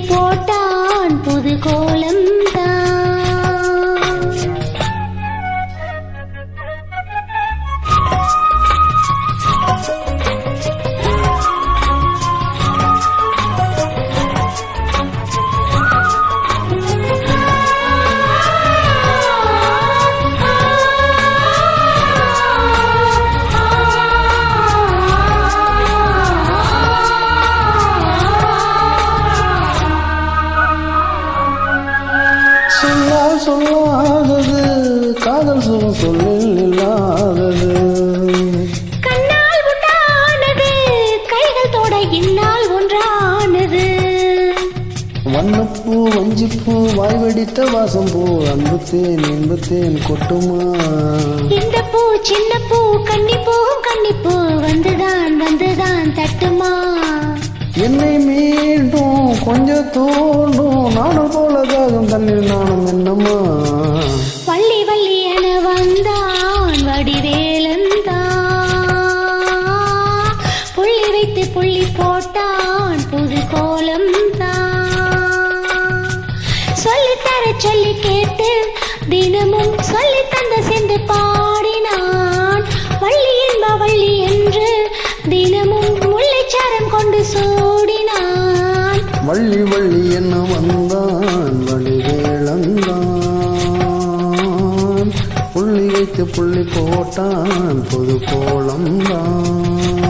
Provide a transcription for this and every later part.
போட்டான் புது கோ காதல் சொல்லும் சொல்லில் இல்லாதது. கண்ணால் உண்டானது கைகள் தொட இந்நாள் ஒன்றானது. வண்ணப்பூ வஞ்சிப்பூ வாய் வெடித்த வாசம் பூ அன்புத்தேன் இன்பத்தேன் கொட்டுமா? இந்த பூ சின்ன பூ கன்னிப்பூ கன்னிப்பூ வந்துதான் வந்துதான் தட்டுமா? என்னை மீண்டும் கொஞ்சம் தோண்டும் நானும் போலதாகும் தண்ணீர் நானும் என்னம்மா? சொல்லி கேட்டு தினமும் சொல்லி தந்த சென்று பாடினான். வள்ளி என்ப வள்ளி என்று தினமும் முள்ளைச்சாரம் கொண்டு சூடினான். வள்ளி வள்ளி என்ன வந்தான் வழிவேளந்தான் புள்ளி வைத்து புள்ளி போட்டான் பொது கோலம்தான்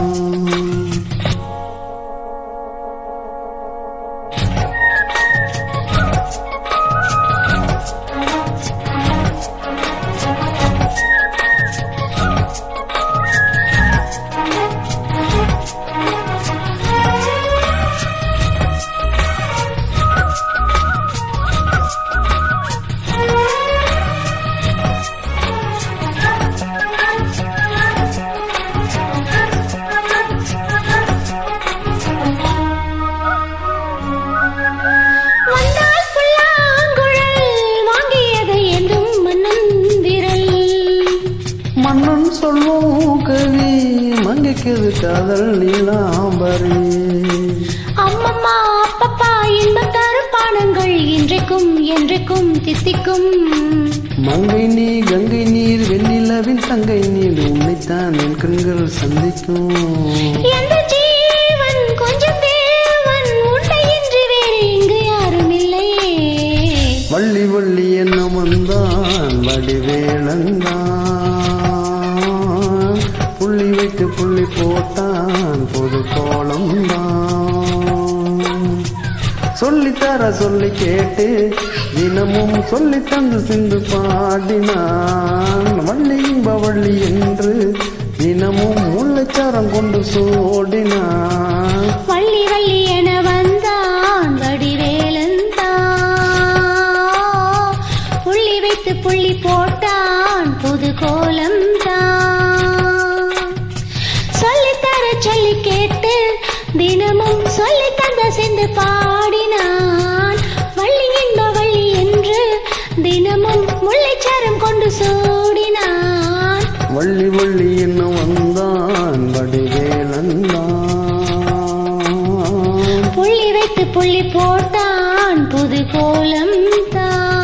மன்னன் சொல்லும் கவி மங்கைக்குது காதல் நீலாம்பரி. அம்மம்மா அப்பப்பா இன்பம் தரும் பானங்கள் இன்றைக்கும் என்றைக்கும் தித்திக்கும். மங்கை நீ கங்கை நீர் வெண்ணிலவின் தங்கை நீர் உன்னைத்தான் என் கண்கள் சந்திக்கும். எந்த ஜீவன் கொஞ்சம் தேவன் உன்னை இன்றி வேறு இங்கு யாரும் இல்லையே வள்ளி வள்ளி என்ன வந்தான் போட்டான் பொது கோலம் சொல்லித்தர சொல்லி கேட்டு தினமும் சொல்லி தந்து சிந்து பாடினான். வள்ளி இன்ப என்று தினமும் முல்லைச்சாரம் கொண்டு சோடினான். வள்ளி வள்ளி சொல்லி கேட்டு தினமும் சொல்லி தந்த சென்று பாடினான். வள்ளி இன்ப வள்ளி என்று தினமும் முல்லைச்சாரம் கொண்டு சூடினான். வள்ளி வள்ளி என்ன வந்தான் வடிவேலந்தான் புள்ளி வைத்து புள்ளி போட்டான் புது கோலம் தான்.